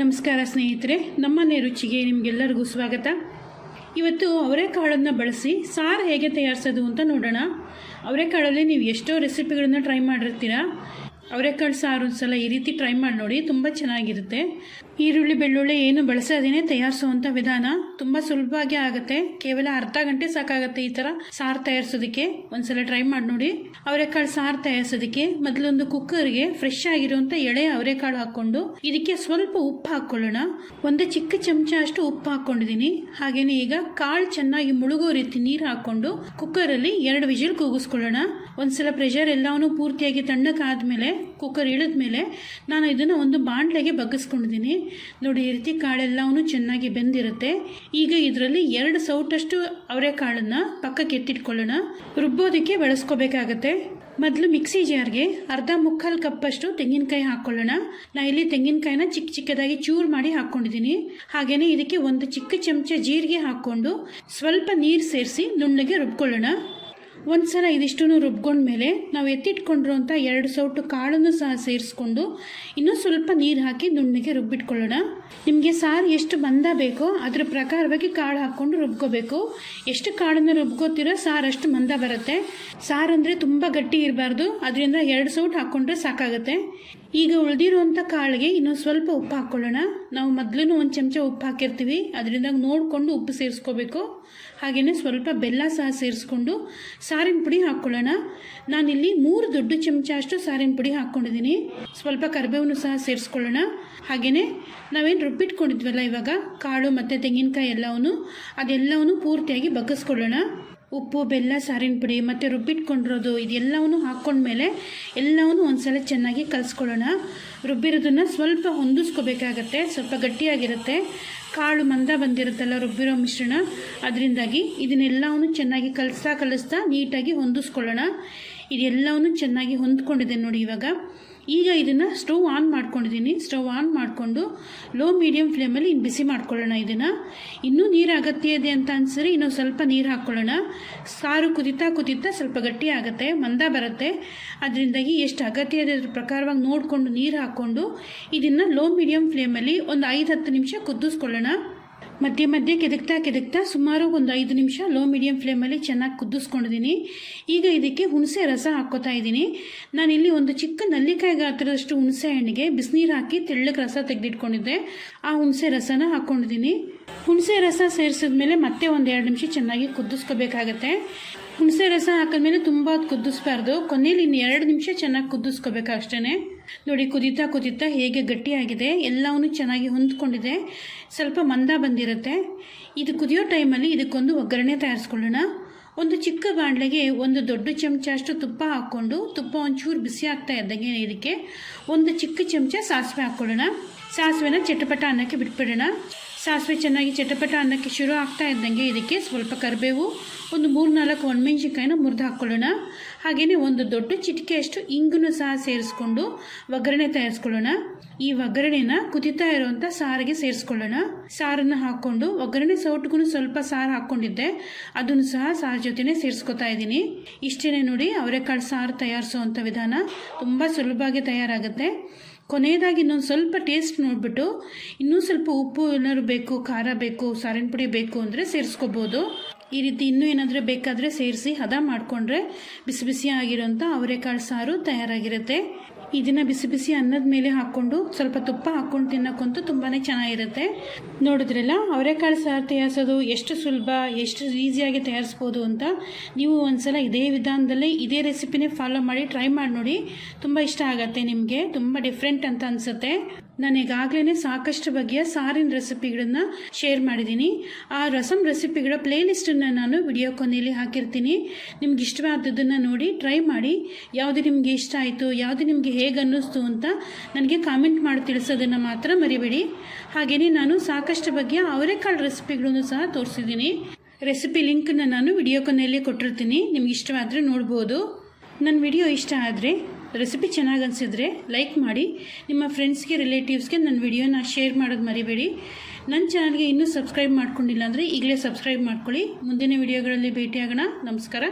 ನಮಸ್ಕಾರ ಸ್ನೇಹಿತರೆ ನಮ್ಮನೆ ರುಚಿಗೆ ನಿಮಗೆಲ್ಲರಿಗೂ ಸ್ವಾಗತ. ಇವತ್ತು ಅವರೆಕಾಳನ್ನು ಬಳಸಿ ಸಾರು ಹೇಗೆ ತಯಾರಿಸೋದು ಅಂತ ನೋಡೋಣ. ಅವರೆಕಾಳಲ್ಲಿ ನೀವು ಎಷ್ಟೋ ರೆಸಿಪಿಗಳನ್ನ ಟ್ರೈ ಮಾಡಿರ್ತೀರ. ಅವರೆಕಾಳು ಸಾರು ಒಂದು ಸಲ ಈ ರೀತಿ ಟ್ರೈ ಮಾಡಿ ನೋಡಿ, ತುಂಬ ಚೆನ್ನಾಗಿರುತ್ತೆ. ಈರುಳ್ಳಿ, ಬೆಳ್ಳುಳ್ಳಿ ಏನು ಬಳಸೋದೇನೆ ತಯಾರಿಸುವಂತ ವಿಧಾನ ತುಂಬ ಸುಲಭವಾಗಿ ಆಗುತ್ತೆ. ಕೇವಲ ಅರ್ಧ ಗಂಟೆ ಸಾಕಾಗುತ್ತೆ ಈ ಥರ ಸಾರು ತಯಾರಿಸೋದಕ್ಕೆ. ಒಂದ್ಸಲ ಟ್ರೈ ಮಾಡಿ ನೋಡಿ. ಅವರೆಕಾಳು ಸಾರು ತಯಾರಿಸೋದಕ್ಕೆ ಮೊದಲೊಂದು ಕುಕ್ಕರ್ಗೆ ಫ್ರೆಶ್ ಆಗಿರುವಂಥ ಎಳೆ ಅವರೆಕಾಳು ಹಾಕ್ಕೊಂಡು ಇದಕ್ಕೆ ಸ್ವಲ್ಪ ಉಪ್ಪು ಹಾಕ್ಕೊಳ್ಳೋಣ ಒಂದು ಚಿಕ್ಕ ಚಮಚ ಅಷ್ಟು ಉಪ್ಪು ಹಾಕ್ಕೊಂಡಿದ್ದೀನಿ ಹಾಗೇನೆ ಈಗ ಕಾಳು ಚೆನ್ನಾಗಿ ಮುಳುಗೋ ರೀತಿ ನೀರು ಹಾಕ್ಕೊಂಡು ಕುಕ್ಕರಲ್ಲಿ ಎರಡು ವಿಜಿಲ್ ಕೂಗಿಸ್ಕೊಳ್ಳೋಣ. ಒಂದ್ಸಲ ಪ್ರೆಷರ್ ಎಲ್ಲವನ್ನೂ ಪೂರ್ತಿಯಾಗಿ ತಣ್ಣಕ್ಕಾದ್ಮೇಲೆ ಕುಕ್ಕರ್ ಇಳಿದ್ಮೇಲೆ ನಾನು ಇದನ್ನು ಒಂದು ಬಾಣಲೆಗೆ ಬಗ್ಗಿಸ್ಕೊಂಡಿದ್ದೀನಿ. ನೋಡಿ, ಈ ರೀತಿ ಕಾಳೆಲ್ಲವೂ ಚೆನ್ನಾಗಿ ಬೆಂದಿರುತ್ತೆ. ಈಗ ಇದರಲ್ಲಿ ಎರಡು ಸೌಟಷ್ಟು ಅವರೆಕಾಳನ್ನು ಪಕ್ಕಕ್ಕೆ ಎತ್ತಿಟ್ಕೊಳ್ಳೋಣ. ರುಬ್ಬೋದಕ್ಕೆ ಬಳಸ್ಕೋಬೇಕಾಗತ್ತೆ. ಮೊದಲು ಮಿಕ್ಸಿ ಜಾರ್ಗೆ ಅರ್ಧ ಮುಕ್ಕಾಲು ಕಪ್ಪಷ್ಟು ತೆಂಗಿನಕಾಯಿ ಹಾಕ್ಕೊಳ್ಳೋಣ. ನಾ ಇಲ್ಲಿ ತೆಂಗಿನಕಾಯಿನ ಚಿಕ್ಕ ಚಿಕ್ಕದಾಗಿ ಚೂರು ಮಾಡಿ ಹಾಕ್ಕೊಂಡಿದ್ದೀನಿ. ಹಾಗೆಯೇ ಇದಕ್ಕೆ ಒಂದು ಚಿಕ್ಕ ಚಮಚ ಜೀರಿಗೆ ಹಾಕ್ಕೊಂಡು ಸ್ವಲ್ಪ ನೀರು ಸೇರಿಸಿ ನುಣ್ಣಗೆ ರುಬ್ಕೊಳ್ಳೋಣ. ಒಂದ್ಸಲ ಇದಿಷ್ಟು ರುಬ್ಕೊಂಡ್ಮೇಲೆ ನಾವು ಎತ್ತಿಟ್ಕೊಂಡಿರುವಂಥ ಎರಡು ಸೌಟು ಕಾಳನ್ನು ಸಹ ಸೇರಿಸ್ಕೊಂಡು ಇನ್ನೂ ಸ್ವಲ್ಪ ನೀರು ಹಾಕಿ ದುಂಡಿಗೆ ರುಬ್ಬಿಟ್ಕೊಳ್ಳೋಣ. ನಿಮಗೆ ಸಾರು ಎಷ್ಟು ಮಂದ ಬೇಕೋ ಅದ್ರ ಪ್ರಕಾರವಾಗಿ ಕಾಳು ಹಾಕ್ಕೊಂಡು ರುಬ್ಕೋಬೇಕು. ಎಷ್ಟು ಕಾಳನ್ನು ರುಬ್ಕೋತಿರೋ ಸಾರು ಅಷ್ಟು ಮಂದ ಬರುತ್ತೆ. ಸಾರು ಅಂದರೆ ತುಂಬ ಗಟ್ಟಿ ಇರಬಾರ್ದು. ಅದರಿಂದ ಎರಡು ಸೌಟು ಹಾಕ್ಕೊಂಡ್ರೆ ಸಾಕಾಗುತ್ತೆ. ಈಗ ಉಳಿದಿರುವಂಥ ಕಾಳಿಗೆ ಇನ್ನೊಂದು ಸ್ವಲ್ಪ ಉಪ್ಪು ಹಾಕ್ಕೊಳ್ಳೋಣ ನಾವು ಮೊದಲು ಒಂದು ಚಮಚ ಉಪ್ಪು ಹಾಕಿರ್ತೀವಿ. ಅದರಿಂದ ನೋಡಿಕೊಂಡು ಉಪ್ಪು ಸೇರಿಸ್ಕೋಬೇಕು. ಹಾಗೆಯೇ ಸ್ವಲ್ಪ ಬೆಲ್ಲ ಸಹ ಸೇರಿಸ್ಕೊಂಡು ಸಾರಿನ ಪುಡಿ ಹಾಕ್ಕೊಳ್ಳೋಣ ನಾನಿಲ್ಲಿ ಮೂರು ದೊಡ್ಡ ಚಮಚ ಅಷ್ಟು ಸಾರಿನ ಪುಡಿ ಹಾಕ್ಕೊಂಡಿದ್ದೀನಿ ಸ್ವಲ್ಪ ಕರಿಬೇವನ್ನು ಸಹ ಸೇರಿಸ್ಕೊಳ್ಳೋಣ. ಹಾಗೆಯೇ ನಾವೇನು ರುಬ್ಬಿಟ್ಕೊಂಡಿದ್ವಲ್ಲ ಇವಾಗ, ಕಾಳು ಮತ್ತು ತೆಂಗಿನಕಾಯಿ ಎಲ್ಲವನ್ನು ಅದೆಲ್ಲವನ್ನು ಪೂರ್ತಿಯಾಗಿ ಬಗ್ಗಿಸ್ಕೊಳ್ಳೋಣ. ಉಪ್ಪು, ಬೆಲ್ಲ, ಸಾರಿನ ಪುಡಿ ಮತ್ತು ರುಬ್ಬಿಟ್ಕೊಂಡಿರೋದು ಇದೆಲ್ಲವನ್ನು ಹಾಕ್ಕೊಂಡ್ಮೇಲೆ ಎಲ್ಲವನ್ನು ಒಂದ್ಸಲ ಚೆನ್ನಾಗಿ ಕಲಿಸ್ಕೊಳ್ಳೋಣ. ರುಬ್ಬಿರೋದನ್ನು ಸ್ವಲ್ಪ ಹೊಂದಿಸ್ಕೋಬೇಕಾಗತ್ತೆ, ಸ್ವಲ್ಪ ಗಟ್ಟಿಯಾಗಿರುತ್ತೆ. ಕಾಳು ಮಂದ ಬಂದಿರುತ್ತಲ್ಲ ರುಬ್ಬಿರೋ ಮಿಶ್ರಣ, ಅದರಿಂದಾಗಿ ಇದನ್ನೆಲ್ಲವನ್ನು ಚೆನ್ನಾಗಿ ಕಲಿಸ್ತಾ ಕಲಿಸ್ತಾ ನೀಟಾಗಿ ಹೊಂದಿಸ್ಕೊಳ್ಳೋಣ. ಇದೆಲ್ಲವನ್ನು ಚೆನ್ನಾಗಿ ಹೊಂದ್ಕೊಂಡಿದೆ ನೋಡಿ ಇವಾಗ. ಈಗ ಇದನ್ನು ಸ್ಟವ್ ಆನ್ ಮಾಡ್ಕೊಂಡಿದ್ದೀನಿ. ಸ್ಟವ್ ಆನ್ ಮಾಡಿಕೊಂಡು ಲೋ ಮೀಡಿಯಮ್ ಫ್ಲೇಮಲ್ಲಿ ಇನ್ನು ಬಿಸಿ ಮಾಡ್ಕೊಳ್ಳೋಣ ಇದನ್ನು. ಇನ್ನೂ ನೀರು ಅಗತ್ಯ ಇದೆ ಅಂತ ಅನ್ಸರಿ ಇನ್ನೂ ಸ್ವಲ್ಪ ನೀರು ಹಾಕ್ಕೊಳ್ಳೋಣ ಸಾರು ಕುದಿತಾ ಕುದಿತಾ ಸ್ವಲ್ಪ ಗಟ್ಟಿ ಆಗುತ್ತೆ, ಮಂದ ಬರುತ್ತೆ. ಅದರಿಂದಾಗಿ ಎಷ್ಟು ಅಗತ್ಯ ಇದೆ ಅದ್ರ ಪ್ರಕಾರವಾಗಿ ನೋಡಿಕೊಂಡು ನೀರು ಹಾಕ್ಕೊಂಡು ಇದನ್ನು ಲೋ ಮೀಡಿಯಮ್ ಫ್ಲೇಮಲ್ಲಿ ಒಂದು ಐದು ಹತ್ತು ನಿಮಿಷ ಕುದಿಸ್ಕೊಳ್ಳೋಣ. ಮಧ್ಯೆ ಮಧ್ಯೆ ಕೆದಕ್ತಾ ಕೆದಕ್ತಾ ಸುಮಾರು ಒಂದು ಐದು ನಿಮಿಷ ಲೋ ಮೀಡಿಯಂ ಫ್ಲೇಮಲ್ಲಿ ಚೆನ್ನಾಗಿ ಕುದಿಸ್ಕೊಂಡಿದ್ದೀನಿ ಈಗ ಇದಕ್ಕೆ ಹುಣಸೆ ರಸ ಹಾಕ್ಕೋತಾ ಇದ್ದೀನಿ. ನಾನಿಲ್ಲಿ ಒಂದು ಚಿಕ್ಕ ನಲ್ಲಿಕಾಯಿ ಗಾತ್ರದಷ್ಟು ಹುಣಸೆ ಹಣ್ಣಿಗೆ ಬಿಸಿನೀರು ಹಾಕಿ ತೆಳ್ಳಗೆ ರಸ ತೆಗೆದಿಟ್ಕೊಂಡಿದ್ದೆ. ಆ ಹುಣಸೆ ರಸನ ಹಾಕ್ಕೊಂಡಿದ್ದೀನಿ. ಹುಣಸೆ ರಸ ಸೇರಿಸಿದ ಮೇಲೆ ಮತ್ತೆ ಒಂದು ಎರಡು ನಿಮಿಷ ಚೆನ್ನಾಗಿ ಕುದಿಸ್ಕೋಬೇಕಾಗತ್ತೆ ಹುಣಸೆ ರಸ ಹಾಕಿದ್ಮೇಲೆ ತುಂಬ ಅದು ಕುದಿಸ್ಬಾರ್ದು. ಕೊನೆಯಲ್ಲಿ ಇನ್ನು ಎರಡು ನಿಮಿಷ ಚೆನ್ನಾಗಿ ಕುದಿಸ್ಕೋಬೇಕು ಅಷ್ಟೇ ನೋಡಿ, ಕುದೀತಾ ಕುದೀತಾ ಹೇಗೆ ಗಟ್ಟಿಯಾಗಿದೆ, ಎಲ್ಲವನ್ನೂ ಚೆನ್ನಾಗಿ ಹೊಂದ್ಕೊಂಡಿದೆ. ಸ್ವಲ್ಪ ಮಂದ ಬಂದಿರುತ್ತೆ. ಇದು ಕುದಿಯೋ ಟೈಮಲ್ಲಿ ಇದಕ್ಕೊಂದು ಒಗ್ಗರಣೆ ತಯಾರಿಸ್ಕೊಳ್ಳೋಣ. ಒಂದು ಚಿಕ್ಕ ಬಾಣಲೆಗೆ ಒಂದು ದೊಡ್ಡ ಚಮಚ ಅಷ್ಟು ತುಪ್ಪ ಹಾಕ್ಕೊಂಡು, ತುಪ್ಪ ಒಂಚೂರು ಬಿಸಿ ಆಗ್ತಾ ಇದ್ದಂಗೆ ಇದಕ್ಕೆ ಒಂದು ಚಿಕ್ಕ ಚಮಚ ಸಾಸಿವೆ ಹಾಕ್ಕೊಳ್ಳೋಣ. ಸಾಸಿವೆನ ಚಟಪಟ ಅನ್ನಕ್ಕೆ ಬಿಟ್ಬಿಡೋಣ. ಸಾಸಿವೆ ಚೆನ್ನಾಗಿ ಚಟಪಟ ಅನ್ನಕ್ಕೆ ಶುರು ಆಗ್ತಾ ಇದ್ದಂಗೆ ಇದಕ್ಕೆ ಸ್ವಲ್ಪ ಕರಿಬೇವು, ಒಂದು ಮೂರು ನಾಲ್ಕು ಒಣಮೆಣ್ಸಿನ್ಕಾಯಿನ ಮುರಿದು ಹಾಕ್ಕೊಳ್ಳೋಣ. ಹಾಗೆಯೇ ಒಂದು ದೊಡ್ಡ ಚಿಟಿಕೆಯಷ್ಟು ಇಂಗನ್ನು ಸಹ ಸೇರಿಸ್ಕೊಂಡು ಒಗ್ಗರಣೆ ತಯಾರಿಸ್ಕೊಳ್ಳೋಣ. ಈ ಒಗ್ಗರಣೆನ ಕುದಿತಾ ಇರುವಂಥ ಸಾರಿಗೆ ಸೇರಿಸ್ಕೊಳ್ಳೋಣ. ಸಾರನ್ನು ಹಾಕ್ಕೊಂಡು ಒಗ್ಗರಣೆ ಸೌಟ್ಗೂ ಸ್ವಲ್ಪ ಸಾರು ಹಾಕ್ಕೊಂಡಿದ್ದೆ, ಅದನ್ನು ಸಹ ಸಾರ ಜೊತೆನೇ ಸೇರಿಸ್ಕೊತಾ ಇದ್ದೀನಿ. ಇಷ್ಟೇ ನೋಡಿ ಅವರೆಕಾಳು ಸಾರು ತಯಾರಿಸುವಂಥ ವಿಧಾನ ತುಂಬ ಸುಲಭವಾಗಿ ತಯಾರಾಗುತ್ತೆ. ಕೊನೆಯದಾಗಿ ಇನ್ನೊಂದು ಸ್ವಲ್ಪ ಟೇಸ್ಟ್ ನೋಡಿಬಿಟ್ಟು ಇನ್ನೂ ಸ್ವಲ್ಪ ಉಪ್ಪು ಏನಾದ್ರು ಬೇಕು, ಖಾರ ಬೇಕು, ಸಾರಿನ ಪುಡಿ ಬೇಕು ಅಂದರೆ ಸೇರಿಸ್ಕೋಬೋದು. ಈ ರೀತಿ ಇನ್ನೂ ಏನಾದರೂ ಬೇಕಾದರೆ ಸೇರಿಸಿ ಹದ ಮಾಡಿಕೊಂಡ್ರೆ ಬಿಸಿ ಬಿಸಿ ಆಗಿರೋಂಥ ಅವರೆಕಾಳು ಸಾರು ತಯಾರಾಗಿರುತ್ತೆ. ಇದನ್ನು ಬಿಸಿ ಬಿಸಿ ಅನ್ನದ ಮೇಲೆ ಹಾಕ್ಕೊಂಡು ಸ್ವಲ್ಪ ತುಪ್ಪ ಹಾಕ್ಕೊಂಡು ತಿನ್ನೋಕ್ಕಂತೂ ತುಂಬಾ ಚೆನ್ನಾಗಿರುತ್ತೆ. ನೋಡಿದ್ರಲ್ಲ, ಅವರೆಕಾಳು ಸಾರು ತಯಾರಿಸೋದು ಎಷ್ಟು ಸುಲಭ, ಎಷ್ಟು ಈಸಿಯಾಗಿ ತಯಾರಿಸ್ಬೋದು ಅಂತ ನೀವು ಒಂದ್ಸಲ ಇದೇ ವಿಧಾನದಲ್ಲೇ ಇದೇ ರೆಸಿಪಿನೇ ಫಾಲೋ ಮಾಡಿ, ಟ್ರೈ ಮಾಡಿ ನೋಡಿ. ತುಂಬ ಇಷ್ಟ ಆಗುತ್ತೆ ನಿಮಗೆ, ತುಂಬ ಡಿಫ್ರೆಂಟ್ ಅಂತ ಅನಿಸುತ್ತೆ. ನಾನು ಈಗಾಗಲೇ ಸಾಕಷ್ಟು ಬಗೆಯ ಸಾರಿನ ರೆಸಿಪಿಗಳನ್ನ ಶೇರ್ ಮಾಡಿದ್ದೀನಿ. ಆ ರಸಮ್ ರೆಸಿಪಿಗಳ ಪ್ಲೇಲಿಸ್ಟನ್ನು ನಾನು ವಿಡಿಯೋ ಕೊನೆಯಲ್ಲಿ ಹಾಕಿರ್ತೀನಿ. ನಿಮ್ಗೆ ಇಷ್ಟವಾದದ್ದನ್ನು ನೋಡಿ ಟ್ರೈ ಮಾಡಿ. ಯಾವುದು ನಿಮಗೆ ಇಷ್ಟ ಆಯಿತು, ಯಾವುದು ನಿಮಗೆ ಹೇಗೆ ಅನ್ನಿಸ್ತು ಅಂತ ನನಗೆ ಕಾಮೆಂಟ್ ಮಾಡಿ ತಿಳಿಸೋದನ್ನು ಮಾತ್ರ ಮರಿಬೇಡಿ. ಹಾಗೆಯೇ ನಾನು ಸಾಕಷ್ಟು ಬಗೆಯ ಅವರೆಕಾಳು ರೆಸಿಪಿಗಳನ್ನು ಸಹ ತೋರಿಸಿದ್ದೀನಿ. ರೆಸಿಪಿ ಲಿಂಕನ್ನು ನಾನು ವಿಡಿಯೋ ಕೊನೆಯಲ್ಲಿ ಕೊಟ್ಟಿರ್ತೀನಿ. ನಿಮ್ಗೆ ಇಷ್ಟವಾದರೆ ನೋಡ್ಬೋದು. ನನ್ನ ವಿಡಿಯೋ ಇಷ್ಟ ಆದರೆ ರೆಸಿಪಿ ಚೆನ್ನಾಗಿ ಅನಿಸಿದ್ರೆ ಲೈಕ್ ಮಾಡಿ, ನಿಮ್ಮ ಫ್ರೆಂಡ್ಸ್ಗೆ, ರಿಲೇಟಿವ್ಸ್ಗೆ ನನ್ನ ವಿಡಿಯೋನ ಶೇರ್ ಮಾಡೋದು ಮರಿಬೇಡಿ. ನನ್ನ ಚಾನಲ್ಗೆ ಇನ್ನೂ ಸಬ್ಸ್ಕ್ರೈಬ್ ಮಾಡ್ಕೊಂಡಿಲ್ಲ ಅಂದರೆ ಈಗಲೇ ಸಬ್ಸ್ಕ್ರೈಬ್ ಮಾಡ್ಕೊಳ್ಳಿ. ಮುಂದಿನ ವಿಡಿಯೋಗಳಲ್ಲಿ ಭೇಟಿಯಾಗೋಣ. ನಮಸ್ಕಾರ.